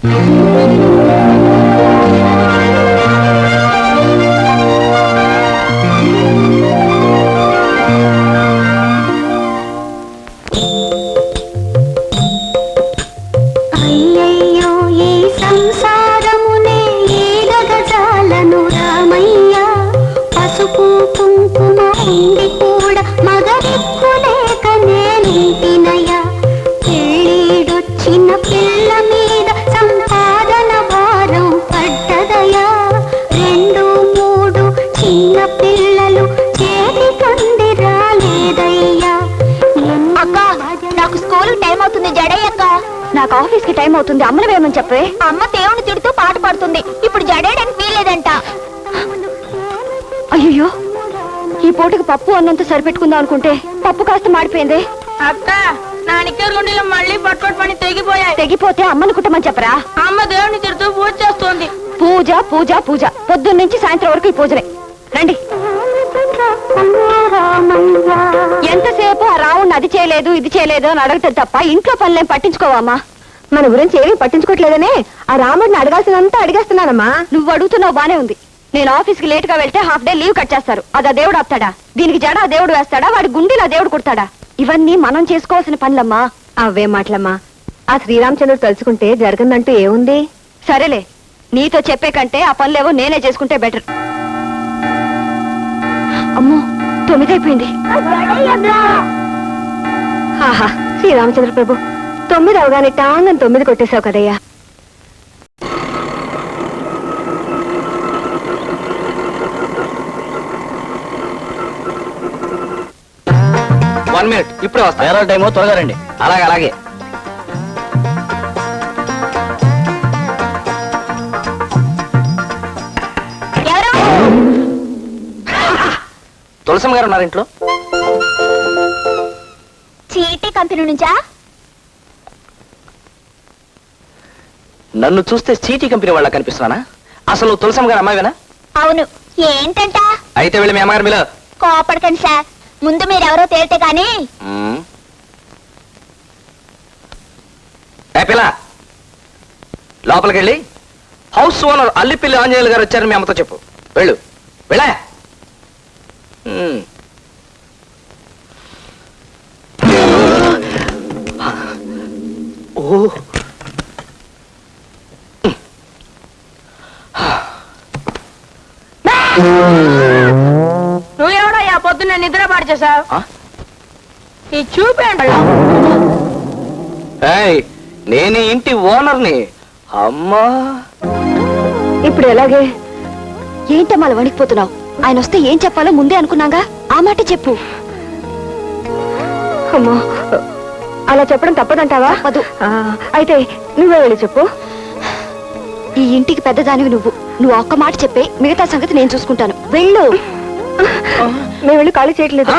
Música నాకు ఆఫీస్కి టైం అవుతుంది అమ్మని వేయమని చెప్పే అమ్మ దేవుని తిడుతూ పాట పాడుతుంది. ఇప్పుడు జడేయడానికి వీలేదంట అయ్యో ఈ పూటకి పప్పు అన్నంత సరిపెట్టుకుందాం అనుకుంటే పప్పు కాస్త మాడిపోయింది. అక్క నా నిక్కర్ గుండెలు మళ్ళీ పట్టుబడి పని తెగిపోయాయి. తెగిపోతే అమ్మని కుట్టమని చెప్పరా? అమ్మ దేవుని తిడుతూ పూజ చేస్తోంది. పూజ పూజ పూజ. పొద్దున్న నుంచి సాయంత్రం వరకు ఈ పూజలే రండి. ఎంతసేపు ఆ రావుణ్ణి అది చేయలేదు ఇది చేయలేదు అని అడగటం తప్ప ఇంట్లో పనులేం పట్టించుకోవమ్మా మన గురించి ఏమీ పట్టించుకోవట్లేదనే ఆ రాముడిని అడగాల్సినంతా అడిగేస్తున్నానమ్మా. నువ్వు అడుగుతున్నావు బానే ఉంది. నేను ఆఫీస్కి లేట్గా వెళ్తే హాఫ్ డే లీవ్ కట్ చేస్తారు. అది ఆ దేవుడు ఆపుతాడా? దీనికి జడ ఆ దేవుడు వేస్తాడా? వాడి గుండెలు ఆ దేవుడు కుడతాడా? ఇవన్నీ మనం చేసుకోవాల్సిన పనులమ్మా. అవే మాటలమ్మా. ఆ శ్రీరామచంద్రుడు తలుచుకుంటే జరగందంటూ ఏముంది? సరేలే. నీతో చెప్పే కంటే ఆ పనులేవో నేనే చేసుకుంటే బెటర్. అమ్మో తొమ్మిది అయిపోయింది ఆహా శ్రీరామచంద్ర ప్రభు. తొమ్మిది అవగానే టాంగని తొమ్మిది కొట్టేశావు కదయ్యా. వన్ మినిట్ ఇప్పుడే వస్తా. వేరే టైమో త్వరగా రండి. అలాగే అలాగే. ఎవరు? తులసమ్మ గారు ఉన్నారు ఇంట్లో? చీటీ కంపెనీ నుంచా? నన్ను చూస్తే చీటీ కంపెనీ వాళ్ళ కనిపిస్తున్నానా? అసలు తులసమ్మ గారు అమ్మాయివేనా? అవును. ఏంటంట? అయితే వెళ్ళి మీ అమ్మగారు మీలో. కోపడకండి సార్. ముందు మీరెవరో తేలితే గాని. ఏ పిల్ల? లోపలికి వెళ్ళి హౌస్ ఓనర్ అల్లిపిల్లి ఆంజనేయులు గారు వచ్చారని మీ అమ్మతో చెప్పు. వెళ్ళు. వెళ్ళా. ఓ. నువ్వెవడయ్యా పొద్దున్న నిద్ర పాడు చేసావు ఆ? ఈ చూపేండి ఏయ్, నేను ఈ ఇంటి ఓనర్ని. అమ్మా. ఇప్పుడు ఎలాగే? ఏంటమ్మా అలా వణికిపోతున్నావు? ఆయన వస్తే ఏం చెప్పాలో ముందే అనుకున్నాగా? ఆ మాట చెప్పు. అమ్మో అలా చెప్పడం తప్పదంటావా? అయితే నువ్వే వెళ్ళి చెప్పు. ఈ ఇంటికి పెద్దదానివి నువ్వు. నువ్వు ఒక్క మాట చెప్పే మిగతా సంగతి నేను చూసుకుంటాను. వెళ్ళు. మేము ఇల్లు ఖాళీ చేయట్లేదు.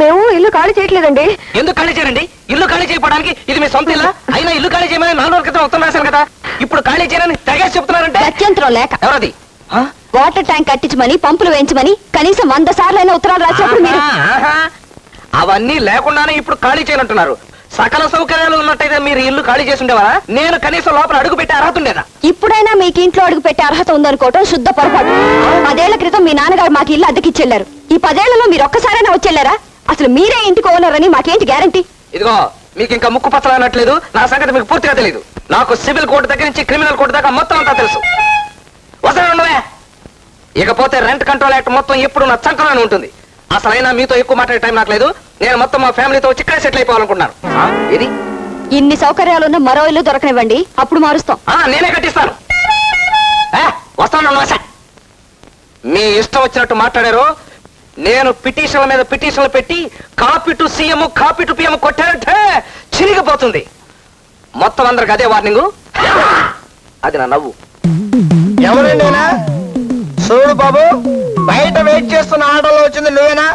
మేము ఇల్లు ఖాళీ చేయట్లేదండి. ఎందుకు ఖాళీ చేయండి ఇల్లు ఖాళీ చేయడానికి ఇది మీ సొంత ఇల్లా? అయినా ఇల్లు ఖాళీ చేయమని నాలుగు రోజుల క్రితం ఉత్తరం రాశాను కదా. ఇప్పుడు ఖాళీ చేయని తెగేసి చెప్తున్నారంటే? గత్యంతరం లేక. ఎవరది? వాటర్ ట్యాంక్ కట్టించమని పంపులు వేయించమని కనీసం వంద సార్లైనా ఉత్తరాలు రాసినప్పుడు మీరు ఆహా, ఆహా. అవన్నీ లేకుండానే ఇప్పుడు ఖాళీ చేయనంటున్నారు. సకల సౌకర్యాలు ఉన్నట్టయితే మీరు ఇల్లు ఖాళీ చేసి ఉండేవారా? నేను కనీసం లోపల అడుగు పెట్టి అర్హత ఉండేదా? ఇప్పుడైనా మీకు ఇంట్లో అడుగు పెట్టే అర్హత ఉందనుకోవటం శుద్ధ పొరపాటు. పదేళ్ళ క్రితం మీ నాన్నగారు మాకు ఇల్లు అద్దెకిచ్చెళ్ళారు ఈ పదేళ్ళలో మీరు ఒక్కసారైనా వచ్చెళ్ళారా అసలు మీరే ఇంటికి ఓనర్ అని మాకేంటి గ్యారంటీ? ఇదిగో మీకు ఇంకా ముక్కు పచ్చలు అన్నట్లేదు. నా సంగతి మీకు పూర్తిగా తెలియదు నాకు సివిల్ కోర్టు దగ్గర నుంచి క్రిమినల్ కోర్టు దాకా మొత్తం అంతా తెలుసు. ఉండవే. ఇకపోతే రెంట్ కంట్రోల్ యాక్ట్ మొత్తం ఎప్పుడు నా చంకలోనే ఉంటుంది. అసలైనా మీతో ఎక్కువ మాట్లాడే టైం నాకు లేదు. నేను మొత్తం మా ఫ్యామిలీతో వచ్చి ఇక్కడే సెటిల్ అయిపోవాలనుకుంటున్నాను. ఆ, ఇది ఇన్ని సౌకర్యాలున్న మరో ఇల్లు దొరకనివ్వండి. అప్పుడు మారుస్తాం. ఆ, నేనే కట్టిస్తాను. ఏ, వస్తాను మీ ఇష్టం వచ్చినట్టు మాట్లాడారు. నేను పిటిషన్ల మీద పిటిషన్లు పెట్టి copy to CM copy to PM కొట్టారంటే చిరిగిపోతుంది. మొత్తం అందరికి అదే వార్నింగ్. అది నా నవ్వు. ఎవరండినా చూడు బాబు బయట వెయిట్ చేస్తున్న ఆటోలో వచ్చింది నువ్వేనా?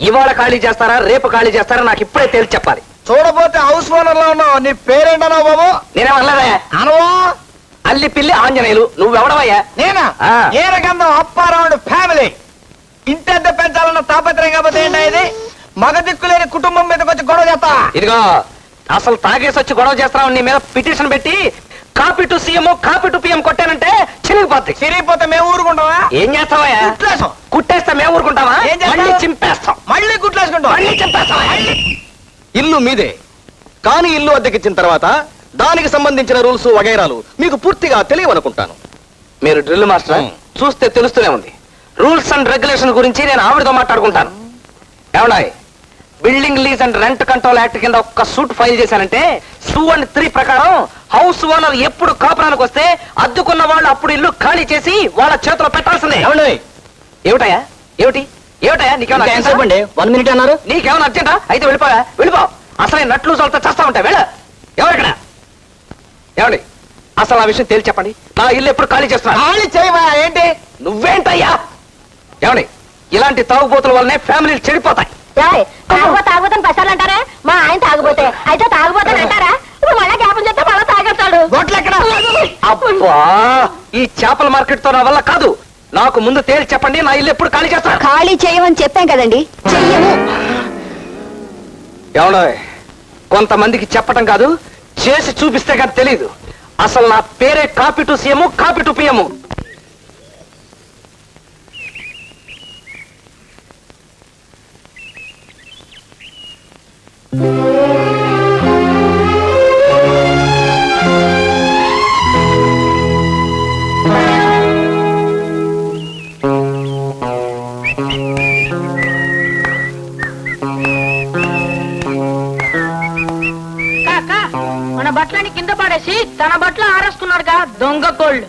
ఇవాళ ఖాళీ చేస్తారా రేపు ఖాళీ చేస్తారా నాకు ఇప్పుడే తేల్చి చెప్పాలి. చూడపోతే హౌస్ ఓనర్లో ఉన్నావు నీ పేరేంటన్నావు బాబు? నేనేమన్నదా అనవా? అల్లి పిల్లి ఆంజనేయులు నువ్వెవడవయ్యా? నేనా? ఆ. ఏరగంధం అప్పారావుడు ఫ్యామిలీ ఇంటెద్ద పెంచాలన్న తాపత్రయం కాకపోతే ఏంటా ఇది? మగ దిక్కులేని కుటుంబం మీదకి వచ్చి గొడవ చేస్తా. ఇదిగో అసలు తాగేసి వచ్చి గొడవ చేస్తున్నావు నీ మీద పిటిషన్ పెట్టి copy to CM copy to PM కొట్టానంటే చిరిగిపోద్ది. సిరిగిపోతే మేము ఊరుకుంటావా ఏం చేస్తావా కుట్లేసాం కుట్టేస్తా మేము ఊరుకుంటావా ఏం చేస్తావు? మళ్ళీ చింపేస్తాం. మళ్ళీ కుట్లేసుకుంటాం మళ్ళీ చింపేస్తాం. ఇల్లు మీదే. కానీ ఇల్లు అద్దెకిచ్చిన తర్వాత దానికి సంబంధించిన రూల్స్ వగైరాలు మీకు పూర్తిగా తెలియవనుకుంటాను. మీరు డ్రిల్ మాస్టర్. చూస్తే తెలుస్తూనే ఉంది. రూల్స్ అండ్ రెగ్యులేషన్ గురించి నేను ఆవిడతో మాట్లాడుకుంటాను. ఏమన్నాయి building lease and rent control act కింద ఒక్క సూట్ ఫైల్ చేశానంటే టూ అండ్ త్రీ ప్రకారం హౌస్ ఓనర్ ఎప్పుడు కాపురానికి వస్తే అద్దుకున్న వాళ్ళు అప్పుడు ఇల్లు ఖాళీ చేసి వాళ్ళ చేతిలో పెట్టాల్సిందే. ఏమిటయా ఏమిటి? ఏమిటయా నీకేమైనా అర్జెంటా? వన్ మినిట్ అన్నారు. నీకేమైనా అర్జెంటా? అయితే వెళ్ళిపోయా వెళ్ళిపో. అసలు నట్లు సొలత చేస్తా ఉంటా వెళ్ళ. ఎవరిక్కడ ఏమండి? అసలు ఆ విషయం తేల్చి చెప్పండి. నా ఇల్లు ఎప్పుడు ఖాళీ చేస్తున్నా ఖాళీ చేయవా? ఏంటి? నువ్వేంటయ్యా? ఏమండి? ఇలాంటి తాగుబోతుల వల్లనే ఫ్యామిలీలు చెడిపోతాయి. తాగుబో తాగుబోతాను పసాలు అంటారా? మా ఆయన తాగుబోతే. అయితే తాగుబోతాను అంటారా? ఇప్పుడు మళ్ళా జ్ఞాపం చేస్తే మళ్ళా తాగేస్తాడు. అబ్బా ఈ చేపల మార్కెట్తో నా వల్ల కాదు. నాకు ముందు తేల్చి చెప్పండి నా ఇల్లు ఎప్పుడు ఖాళీ చేస్తా ఖాళీ చేయమని చెప్పాం కదండి. చెయ్యము. ఏమన్నా కొంతమందికి చెప్పటం కాదు చేసి చూపిస్తే కానీ తెలియదు అసలు నా పేరే copy to CM copy to PM మన బట్టలని కింద పడేసి తన బట్టలు ఆరేసుకున్నాడుగా దొంగ కోళ్ళు.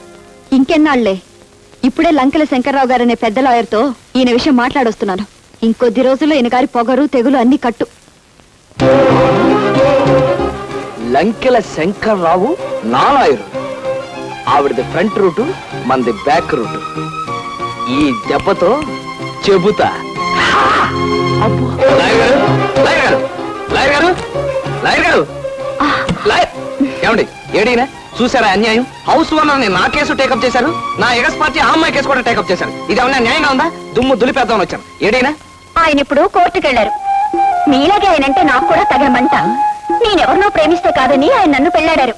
ఇంకెన్నాళ్ళే? ఇప్పుడే లంకెల శంకర్రావు గారనే పెద్ద లాయర్తో ఈయన విషయం మాట్లాడొస్తున్నాను. ఇంకొద్ది రోజుల్లో ఈయన గారి పొగరు తెగులు అన్ని కట్టు. లంకెల శంకర్రావు నాలాయరు ఆవిడది ఫ్రంట్ రూటు మనది బ్యాక్ రూటు. ఈ దెబ్బతో చెబుతా. ఏమండి ఏడీనా? చూసారా అన్యాయం? హౌస్ ఓనర్ని నా కేసు టేకప్ చేశారు. నా ఎగస్ పార్టీ ఆ అమ్మాయి కేసు కూడా టేకప్ చేశారు. ఇది ఏమన్నా న్యాయంగా ఉందా? దుమ్ము దులిపేద్దామని వచ్చాను. ఏడీనా? ఆయన ఇప్పుడు కోర్టుకెళ్ళారు మీలాగే ఆయనంటే నాకు కూడా తగిన మంట. నేనెవరినో ప్రేమిస్తే కాదని ఆయన నన్ను పెళ్ళాడారు.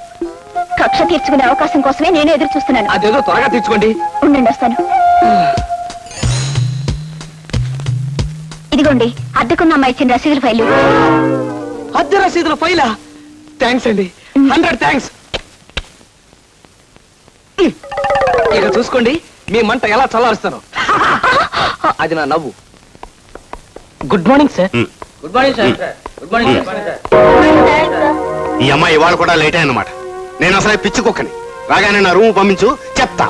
కక్ష తీర్చుకునే అవకాశం కోసమే నేను ఎదురు చూస్తున్నాను. అదేదో త్వరగా తెచ్చుకోండి ఉండండి వస్తాను. ఇదిగోండి అద్దెకున్న అమ్మాయి ఇచ్చిన రసీదుల ఫైలు. అద్దె రసీదుల ఫైలా? థ్యాంక్స్ అండి. హండ్రెడ్ థ్యాంక్స్ ఇక చూసుకోండి మీ మంట ఎలా చల్లారుస్తాను. అది నా నవ్వు. Good morning sir. Good morning sir good morning sir ఈ అమ్మాయి ఇవాళ కూడా లేట్ అన్నమాట. నేను అసలు పిచ్చి కుక్కని రాగానే నా రూమ్ పంపించు చెప్తా.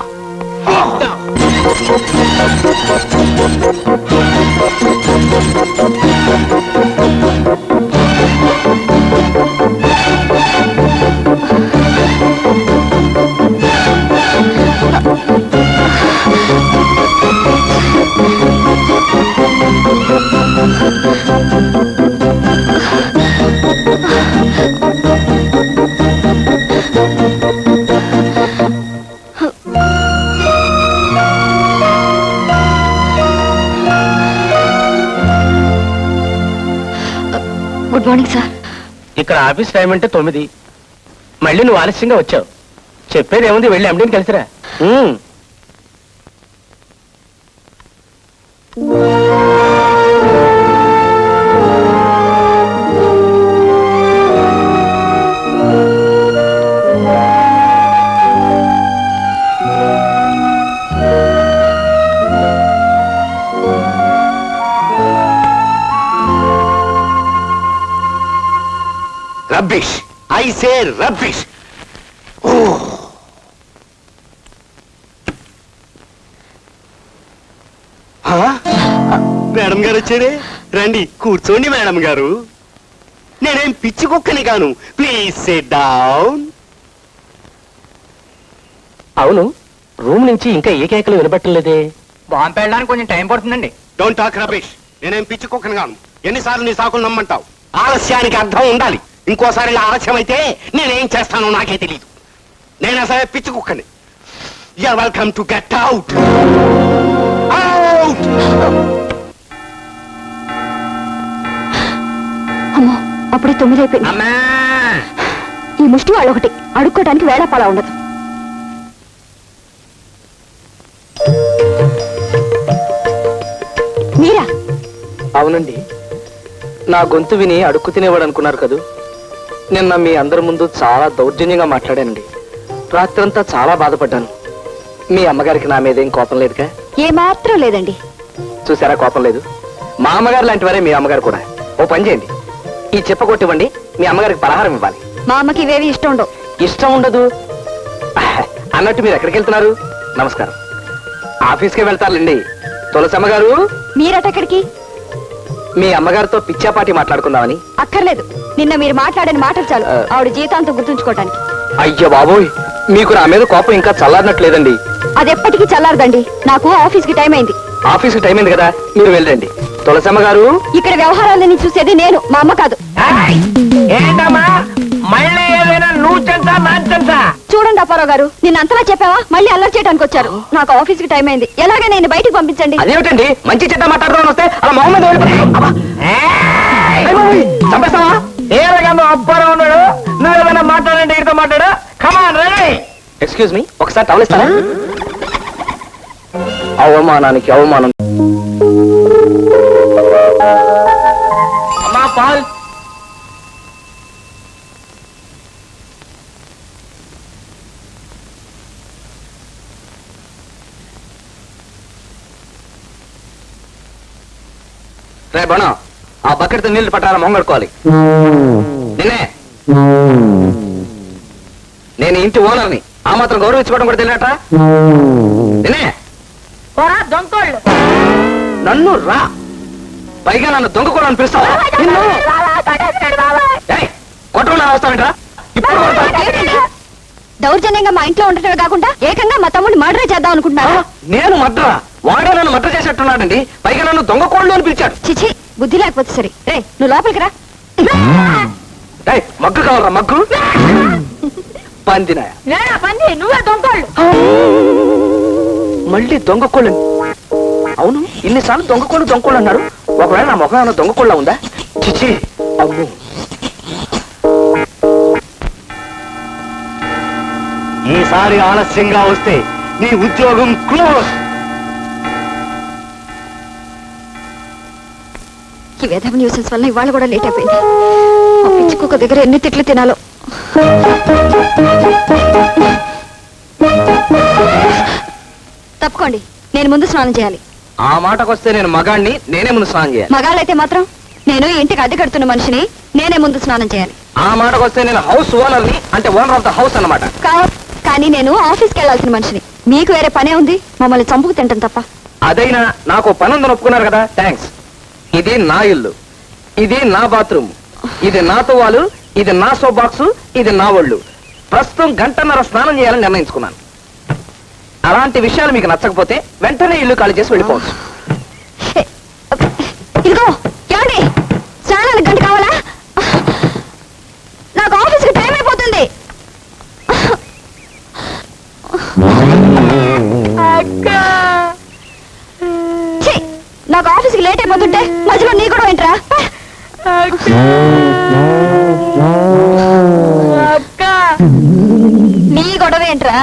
Morning sir. ఇక్కడ ఆఫీస్ టైం అంటే తొమ్మిది. మళ్ళీ నువ్వు ఆలస్యంగా వచ్చావు. చెప్పేది ఏముంది వెళ్ళి ఎండీని కలిసిరా. Rubbish I say rubbish madam గారు వచ్చారే? రండి కూర్చోండి మేడం గారు. నేనేం పిచ్చి కుక్కని కాను. ప్లీజ్ సెట్ డౌన్ అవును రూమ్ నుంచి ఇంకా ఏ కేకలు వినబట్టలేదే బాంబు వెళ్ళడానికి కొంచెం టైం పడుతుందండి. డోంట్ టాక్ రబిష్ నేనేం పిచ్చి కుక్కని కాను. ఎన్నిసార్లు నీ సాకులు నమ్మంటావు? ఆలస్యానికి అర్థం ఉండాలి. ఇంకోసారి ఇలా ఆలస్యమైతే అయితే నేనేం చేస్తానో నాకే తెలియదు నేను అసలు పిచ్చి కుక్కని. Your welcome to get out out అమ్మో అప్పుడే తొమ్మిది అయిపోయింది అమ్మా! ఈ ముష్టి వాళ్ళు ఒకటి అడుక్కోవడానికి వేళపాల ఉండదు. మీరా? అవునండి. నా గొంతు విని అడుక్కు తినేవాడు అనుకున్నారు కదా? నిన్న మీ అందరి ముందు చాలా దౌర్జన్యంగా మాట్లాడానండి. రాత్రంతా చాలా బాధపడ్డాను. మీ అమ్మగారికి నా మీద ఏం కోపం లేదుగా? ఏమాత్రం లేదండి. చూసారా కోపం లేదు? మా అమ్మగారు లాంటి వారే మీ అమ్మగారు కూడా. ఓ పని చేయండి. ఈ చెప్ప కొట్టివ్వండి మీ అమ్మగారికి పలహారం ఇవ్వాలి. మా అమ్మకి ఇవేవి ఇష్టం ఉండవు. ఇష్టం ఉండదు? అన్నట్టు మీరు ఎక్కడికి వెళ్తున్నారు? నమస్కారం. ఆఫీస్కే వెళ్తారులేండి. తులసమ్మ గారు? మీరటెక్కడికి మీ అమ్మగారితో పిచ్చాపాటి మాట్లాడుకుందామని. అక్కర్లేదు. నిన్న మీరు మాట్లాడిన మాటలు చాలు. ఆ. ఆవిడ జీవితాంతం గుర్తుంచుకోవటానికి. అయ్యో బాబోయ్ మీకు నా మీద కోపం ఇంకా చల్లారినట్లేదండి. అది ఎప్పటికీ చల్లారదండి. నాకు ఆఫీస్కి టైం అయింది. ఆఫీస్కి టైం అయింది కదా మీరు వెళ్ళండి. తులసమ్మ గారు? ఇక్కడ వ్యవహారాలన్నీ చూసేది నేను మా అమ్మ కాదు. ఏంటమ్మా? మళ్ళీ ఏదైనా నువ్వు చెంతా నా చెంతా చూడండి అప్పారావు గారు నిన్న అంతలా చెప్పావా? మళ్ళీ అల్లరి చేయడానికి వచ్చారు. నాకు ఆఫీస్కి టైం అయింది. ఎలాగే నేను బయటికి పంపించండి? అదేమిటండి? మంచి చెడ్డ మాట్లాడదామని వస్తే అలా మొహమ్మద్ చంపేస్తావా? ఏ రకంగా అప్పారా ఉన్నాడు? నువ్వు ఏమైనా మాట్లాడండి ఇడితో మాట్లాడు. కమాన్ రే ఎక్స్క్యూజ్ మీ ఒకసారి అవమానానికి అవమానం. అమ్మా పాల్! రే బణ ఆ బకెట్ నీళ్ళు పట్టాల మొంగడుకోవాలి నిన్నే. నేను ఇంటి ఓనర్ని. ఆ మాత్రం గౌరవించుకోవడం కూడా తెలియట నిన్నే. నన్ను రా. పైగా నన్ను దొంగ కూడా పిలుస్తావా ఏయ్, కొట్టకుండా వస్తావేంట్రా ఇప్పుడు కొడతా. దౌర్జన్యంగా మా ఇంట్లో ఉండటమే కాకుండా ఏకంగా మా తమ్ముడిని మర్డర్ చేద్దాం ఆ, అనుకుంటున్నారా నేను మడ్రా వాడే నన్ను మడ్ర చేసేట్టున్నాడండి పైగా నన్ను దొంగ కోళ్ళు అని పిలిచాడు. చిచి బుద్ధి లేకపోతే సరే. రే నువ్వు లోపలికి రా. ఏయ్, మగ్గు కావాలరా మగ్గు? నేనా పంది నువ్వే దొంగోళ్ళు మళ్ళీ దొంగ కోళ్ళు అవును ఇన్నిసార్లు దొంగ కోళ్ళు దొంగ కోళ్ళు అన్నారు. ఒకవేళ నా ముఖం ఏమైనా దొంగ కోళ్ళ ఉందా? చిచి అమ్ము. ఈసారి ఆలస్యంగా వస్తే నీ ఉద్యోగం క్లోజ్ ఈ వేధవ న్యూసెన్స్ వల్ల ఇవాళ కూడా లేట్ అయిపోయింది. ఆ పిచ్చి కుక్క దగ్గర ఎన్ని తిట్లు తినాలో. తప్పుకోండి నేను ముందు స్నానం చేయాలి. ఆ మాటకొస్తే నేను మగాణ్ణి నేనే ముందు స్నానం చేయాలి. మగాళ్ళైతే మాత్రం నేను ఇంటికి అద్దె కడుతున్న మనిషిని నేనే ముందు స్నానం చేయాలి. ఆ మాటకొస్తే నేను హౌస్ ఓనర్ని అంటే ఓనర్ ఆఫ్ ద హౌస్ అన్నమాట. కా- కానీ నేను ఆఫీస్కి వెళ్ళాల్సిన మనిషిని. మీకు వేరే పనే ఉంది మమ్మల్ని చంపుకు తింటాం తప్ప. అదైనా నాకు పని ఉందని ఒప్పుకున్నారు కదా థ్యాంక్స్ ఇది నా ఇల్లు. ఇది నా బాత్రూమ్. ఇది నా తువాలు ఇది నా సో బాక్స్ ఇది నా ఒళ్ళు. ప్రస్తుతం గంటన్నర స్నానం చేయాలని నిర్ణయించుకున్నాను. అలాంటి విషయాలు మీకు నచ్చకపోతే వెంటనే ఇల్లు ఖాళీ చేసి వెళ్ళిపోవచ్చు. ఇదిగో ఏమండి? స్నానానికి గంట కావాలా? నాకు ఆఫీస్కి టైం అయిపోతుంది. ఛీ, నాకు ఆఫీస్కి లేట్ అయిపోతుంటే మధ్యలో నీ కూడా ఏంట్రా? అక్క. నీ గొడవ ఏంట్రా?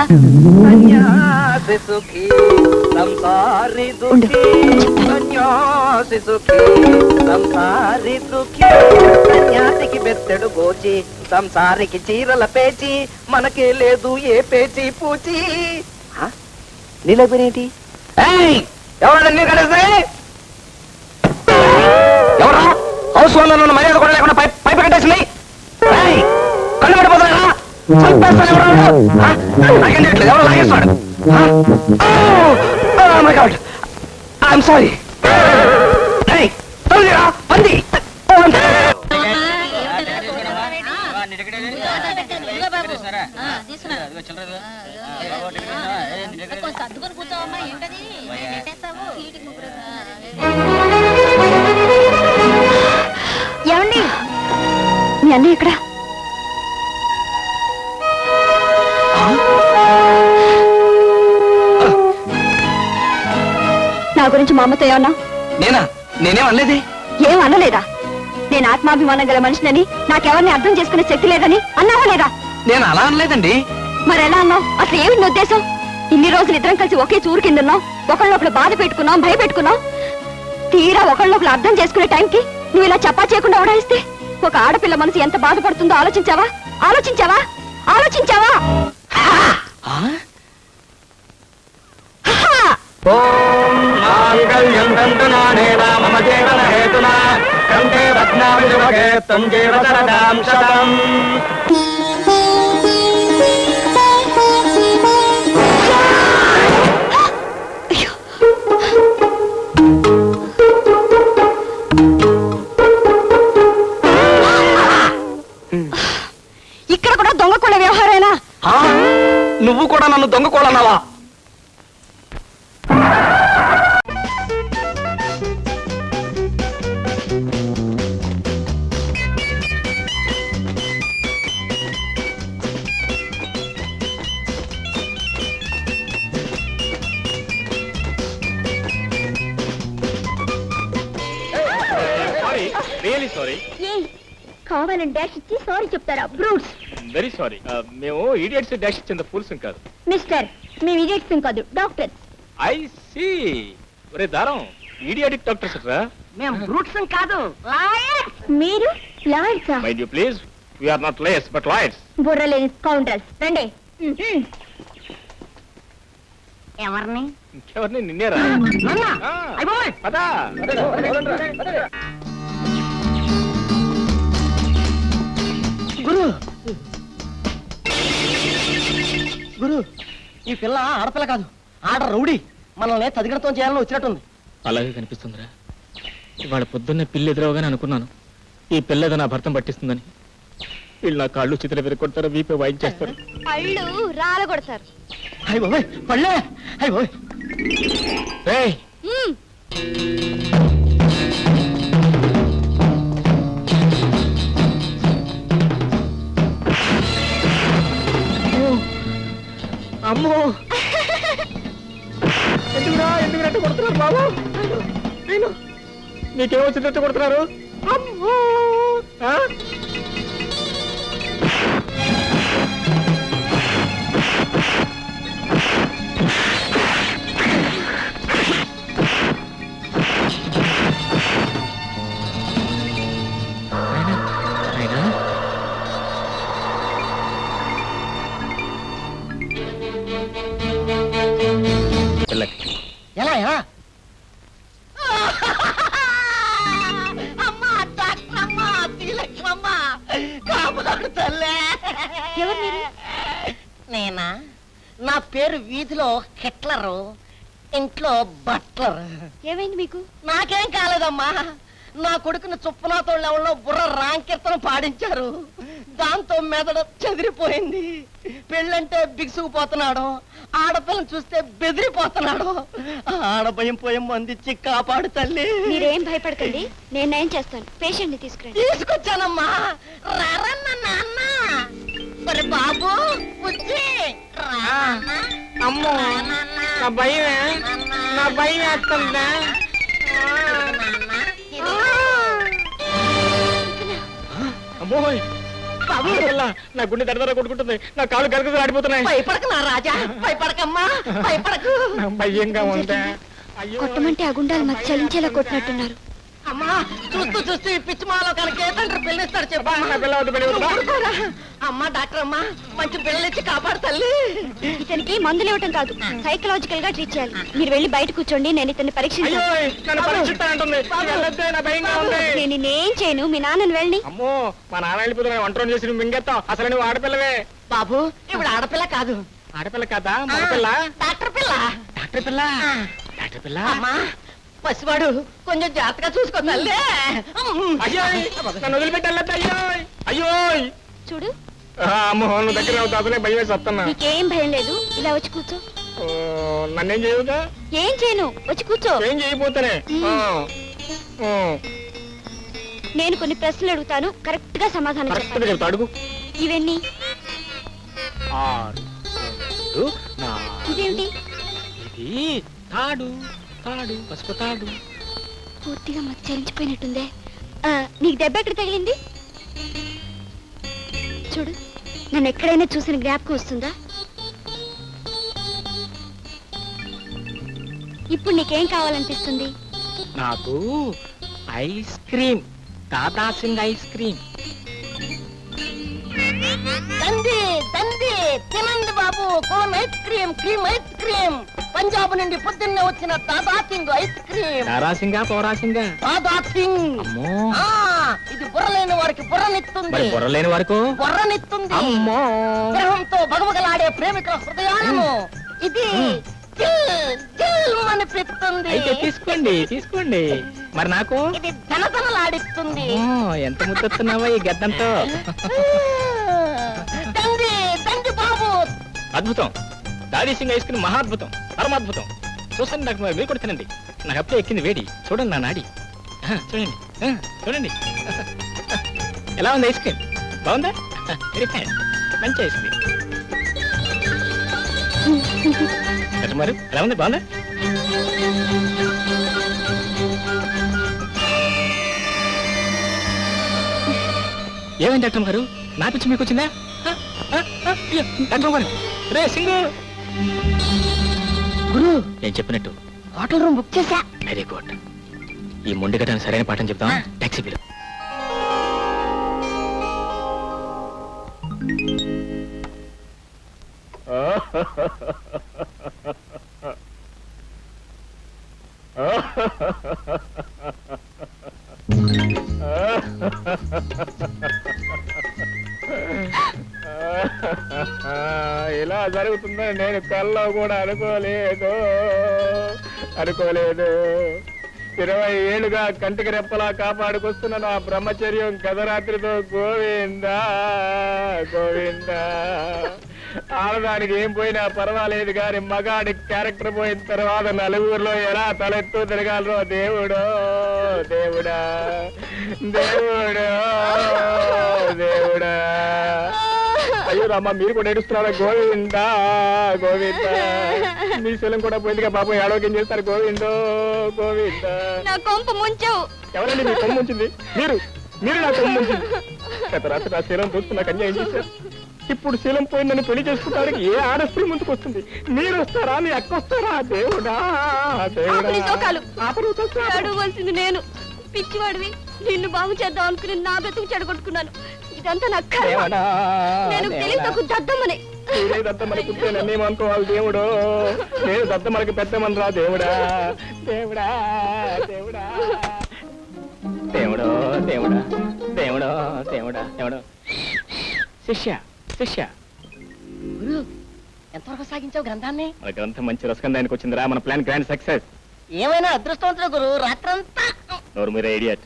సన్యాసికి బెత్తడు గోచి సంసారికి చీరల పేచి మనకే లేదు ఏ పేచి పూచి. నీళ్ళైపోయినేంటి ఎవరు నీళ్ళు హౌస్ ఓనర్ నన్ను మర్యాద కూడా లేకుండా పై పైపు కట్టేసింది కళ్ళు పడిపోతారా చంపేస్తాను ఎవరు నాకేం తెలియట్లేదు ఎవరు లాగేస్తాడు మై గాడ్ ఐఎమ్ సారీ తొలగిరా పంది మీ అన్నయ్య ఇక్కడ నా గురించి మా అమ్మతో ఏమన్నా? నేనా? నేనేం అనలేదే? ఏం అనలేదా? నేను ఆత్మాభిమానం గల మనిషినని నాకెవరిని అర్థం చేసుకునే శక్తి లేదని అన్నావా లేదా? నేను అలా అనలేదండి. మరి ఎలా అన్నావు? అసలు ఏమి నీ ఉద్దేశం? ఇన్ని రోజులు ఇద్దరం కలిసి ఒకే చూరు కింద ఉన్నాం ఒకళ్ళొకళ్ళు బాధ పెట్టుకున్నాం భయపెట్టుకున్నాం. తీరా ఒకళ్ళొకళ్ళు అర్థం చేసుకునే టైంకి నువ్వు ఇలా చప్పా చేయకుండా ఓడాయిస్తే ఒక ఆడపిల్ల మనసు ఎంత బాధపడుతుందో ఆలోచించావా? ఆలోచించావా? ఆలోచించావా? నన్ను వెరీ సారీ. మేము ఈడియట్స్ డాష్ ఇచ్చిన ఫూల్స్ కాదు. మిస్టర్ మేము ఇడియట్స్ కాదు డాక్టర్. I see. ఒరే దారం ఈడియాటిక్ డాక్టర్స్ రా. మేము బ్రూట్స్ కాదు మీరు లాయర్సా mind you please we are not layers but lawyers బుర్రలేని counters రండి. ఎవరిని? ఇంకెవరిని? నిన్నేరా పదా. గురు ఈ పిల్ల ఆడపిల్ల కాదు ఆడ రౌడీ. మనల్ని తదిగడతం చేయాలని వచ్చినట్టుంది. అలాగే కనిపిస్తుందిరా. ఇవాళ పొద్దున్నే పిల్లి ఎదురవగానే అనుకున్నాను. ఈ పిల్ల ఏదో నా భర్తం పట్టిస్తుందని. వీళ్ళు నా కాళ్ళు చిత్ర విరగొడతారు వీపే వాయించేస్తారు. పళ్ళు రాలగొడతారు. అయ్య బాబాయ్ పళ్ళే! అయ్య బాబాయ్. రేయ్, అమ్మో. ఎందుకురా ఎందుకు రెట్టు కొడుతున్నారు బాబు? నేను మీకేమో వచ్చినట్టు కొడుతున్నారు? అమ్మో. పిల్లకి. ఎలా ఎలా? నేనా? నా పేరు వీధిలో హిట్లరు ఇంట్లో బట్లర్. ఏమైంది మీకు? నాకేం కాలేదమ్మా. నా కొడుకుని చుప్పనాతో లెవెల్లో బుర్ర రాంకీర్తనం పాడించారు. దాంతో మెదడు చెదిరిపోయింది. పెళ్ళంటే బిగుసుకుపోతున్నాడు. ఆడపిల్లని చూస్తే బెదిరిపోతున్నాడు. ఆడభయం పోయం అందించి కాపాడు తల్లి. మీరేం భయపడకండి నేను నయం చేస్తాను. పేషెంట్ని తీసుకురండి. తీసుకొచ్చానమ్మా. రారన్న నాన్న. మరి బాబు బుజ్జి రా. అమ్మో. నా భయమే నా భయం వేస్తుందా అమ్మోయ్! బాబు నా గుండె దడదర కొట్టుకుంటుంది. నా కాళ్ళు గరగదు ఆడిపోతున్నాయి భయపడకు నా రాజా భయపడకమ్మా భయపడకు. భయంగా ఉందా? కొట్టమంటే ఆ గుండాలు మాకు చలించేలా కొట్టినట్టున్నారు. అమ్మా చూస్తూ చూస్తూ ఈ పిచ్చి మాలో కనుక ఏ తండ్రి పిల్లిస్తాడు చెప్పు. నా పిల్ల వద్దు, పిల్ల వద్దు. ఊరుకోరా. అమ్మా డాక్టర్ అమ్మా మంచి పిల్లలిచ్చి కాపాడు తల్లి. ఇతనికి మందులు ఇవ్వటం కాదు సైకలాజికల్గా ట్రీట్ చేయాలి. మీరు వెళ్ళి బయట కూర్చోండి నేను ఇతన్ని ఉంది. నేను నేనేం చేయను? మీ నాన్నని వెళ్ళి అమ్మో మా నాన్న వెళ్ళిపోతున్నా వంట చేసి మింగెత్తావు అసలు నువ్వు ఆడపిల్లవే. బాబు ఇప్పుడు ఆడపిల్ల కాదు. ఆడపిల్ల కదా? మగపిల్ల? డాక్టర్ పిల్ల. డాక్టర్ పిల్ల? డాక్టర్ పిల్ల? అమ్మా పసివాడు కొంచెం జాగ్రత్తగా చూసుకో తల్లి. నన్ను చూడు. దగ్గర భయం వేసి వస్తున్నా నీకేం భయం లేదు ఇలా వచ్చి కూర్చో. ఓ, నన్నేం చేయవుగా ఏం చేయను వచ్చి కూర్చో. ఏం. ఆ. నేను కొన్ని ప్రశ్నలు అడుగుతాను కరెక్ట్గా సమాధానం చెప్తా అడుగు. ఇవన్నీ? ఆరు రెండు, నాలుగు. ఇదేమిటి ఇది తాడు. తాడు పసుపు తాడు పూర్తిగా మాకు చలించిపోయినట్టుందే నీకు దెబ్బ ఎక్కడ తగిలింది? చూడు నన్ను ఎక్కడైనా చూసిన జ్ఞాపకం వస్తుందా? ఇప్పుడు నీకేం కావాలనిపిస్తుంది? నాకు ice cream Tata Singh ice cream. తంది తంది తినండి బాబు cone ice cream cream ice cream. Punjab నుండి పొద్దున్నే వచ్చిన తాదా సింగ్ ఐస్ క్రీమ్. తారా సింగా పౌరా సింగా. తాదా సింగ్ అమ్మో. ఆ, ఇది బుర్రలేని వారికి బుర్రనిస్తుంది మరి బుర్రలేని వరకు? బుర్రనిస్తుంది అమ్మో. గ్రహంతో బగబగలాడే ప్రేమికుల హృదయాలను ఇది జిల్ జిల్ అనిపిస్తుంది అయితే తీసుకోండి తీసుకోండి. మరి నాకు? ఇది ధనధనలాడిస్తుంది. అమ్మో, ఎంత ముద్దొస్తున్నావా ఈ గద్దంతో. తండ్రి తండ్రి బాబు. అద్భుతం. దాదీ సింగ్ ఐస్ క్రీమ్ మహాద్భుతం పరమాద్భుతం. చూసండి నాకు మరి మీరు కూడా తినండి. నాకు అప్పుడే ఎక్కింది వేడి. చూడండి నా నాడి. చూడండి. చూడండి. ఎలా ఉంది ఐస్ క్రీమ్? బాగుందా? వెరీ ఫైన్ మంచి ఐస్ క్రీమ్. మరి ఎలా ఉంది? బాగుందా? ఏమైంది డాక్టర్ గారు? నా పిచ్చి మీకు వచ్చిందా? డాక్టర్ గారు. రే సింగు! గురు నేను చెప్పినట్టు. హోటల్ రూమ్ బుక్ చేశా. వెరీ గుడ్ ఈ మొండి గటాన్ని సరైన పాఠం చెప్తాం టాక్సీ బిల్ ఇలా జరుగుతుందని నేను కల్లో కూడా అనుకోలేదు. అనుకోలేదు. ఇరవై ఏళ్ళుగా కంటికి రెప్పలా కాపాడుకొస్తున్న నా బ్రహ్మచర్యం గదరాత్రితో గోవిందా గోవిందా. ఆడదానికి ఏం పోయినా పర్వాలేదు కానీ మగాడి క్యారెక్టర్ పోయిన తర్వాత నలుగురిలో ఎలా తలెత్తు తిరగాలరో దేవుడో దేవుడా దేవుడో దేవుడా. అయ్యో మీరు కూడా ఏడుస్తున్నారా? గోవిందా గోవిందా. మీ శీలం కూడా పోయిందిగా పాపం ఏడవకేం చేస్తారు గోవిందో గోవిందా. నా కొంప ముంచావు ఎవరండి మీ కొమ్ము ఉంచింది మీరు మీరు నా కొమ్ము ఉంచింది గత రాత్రి నా శీలం చూస్తున్నా కన్యా ఏం చేశారు? ఇప్పుడు శీలం పోయిందని పెళ్ళి చేసుకుంటానికి ఏ ఆడ స్త్రీ ముందుకు వస్తుంది? మీరు వస్తారా? మీ అక్క వస్తారా? దేవుడా దేవుడా. నేను. పిచ్చివాడివి. నిన్ను బాగు చేద్దాం అనుకుని నా బ్రతుకు చెడగొట్టుకున్నాను. ఇదంతా నా కర్మ. దేవుడా, నేను దేవుడా. దద్దమ్మనే. నేనే దద్దమ్మలకి పుట్టే నన్నేమో అనుకోవాలి దేవుడు? నేను దద్దమ్మలకి పెద్దమని రా దేవుడా? దేవుడా దేవుడా. దేవుడు దేవుడా దేవుడు దేవుడా దేవుడు. శిష్య శిష్య. గురు ఎంతవరకు సాగించావు గ్రంథాన్ని? మన గ్రంథం మంచి రసకందానికి వచ్చిందిరా మన ప్లాన్ గ్రాండ్ సక్సెస్. ఏమైనా అదృష్టవంతుడు గురు? రాత్రంతా. నోరు మీరే ఐడియట్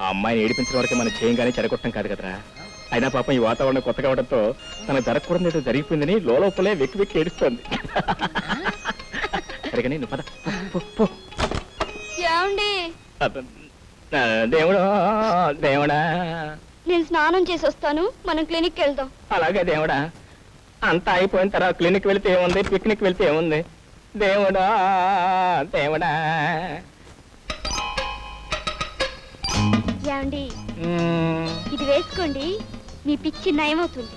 ఆ అమ్మాయిని ఏడిపించడం వరకే మనం చేయంగానే చెడగొట్టం కాదు కదరా. అయినా పాపం ఈ వాతావరణం కొత్తగా అవడంతో తనకు జరగకూడదు ఏదో జరిగిపోయిందని లోపలే వెక్కి వెక్కి ఏడుస్తోంది. సరిగా నువ్వు పద. ఏమండి? దేవుడా దేవుడా. నేను స్నానం చేసి వస్తాను. మనం క్లినిక్ వెళ్దాం. అలాగే దేవుడా. అంతా అయిపోయిన తర్వాత క్లినిక్ వెళ్తే ఏముంది? పిక్నిక్ వెళ్తే ఏముంది? దేవుడా దేవుడా. ఏమండి. ఇది వేసుకోండి. మీ పిచ్చి నయమవుతుంది.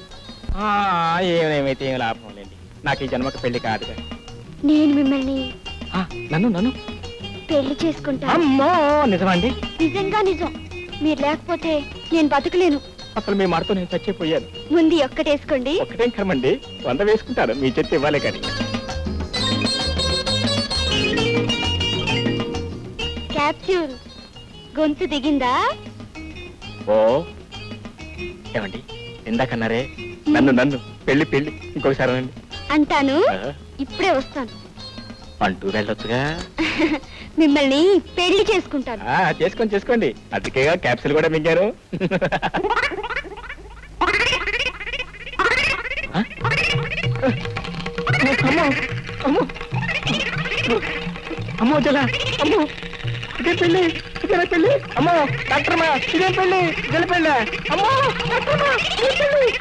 ఏమేమైతే ఏం లాభం లేండి. నాకు ఈ జన్మకు పెళ్ళి కాదు నేను మిమ్మల్ని నన్ను నన్ను. పెళ్ళి చేసుకుంటాను. అమ్మో నిజమండి నిజంగా నిజం. మీరు లేకపోతే నేను బతకలేను. అసలు మీ మాటతో నేను చచ్చిపోయాను. ముందు ఒక్కటేసుకోండి ఒకటేం కర్మండి? వంద వేసుకుంటారు మీ చెత్త ఇవ్వాలి కానీ. క్యాప్సూల్ గొంతు దిగిందా ఓ ఏమండి ఇందాకన్నారే నన్ను నన్ను పెళ్ళి పెళ్ళి ఇంకొకసారి అనండి అంటాను ఇప్పుడే వస్తాను అంటూ వెళ్ళొచ్చుగా మిమ్మల్ని పెళ్ళి చేసుకుంటాను చేసుకోండి చేసుకోండి అందుకేగా క్యాప్సిల్ కూడా మింగారు? అమ్మో అమ్మో అమ్మో జల అమ్మో పెళ్ళి ఇదే పెళ్ళి? అమ్మో డాక్టర్ మా ఇదే పెళ్ళి? ఇదే పెళ్ళ? అమ్మో డాక్టర్ మా,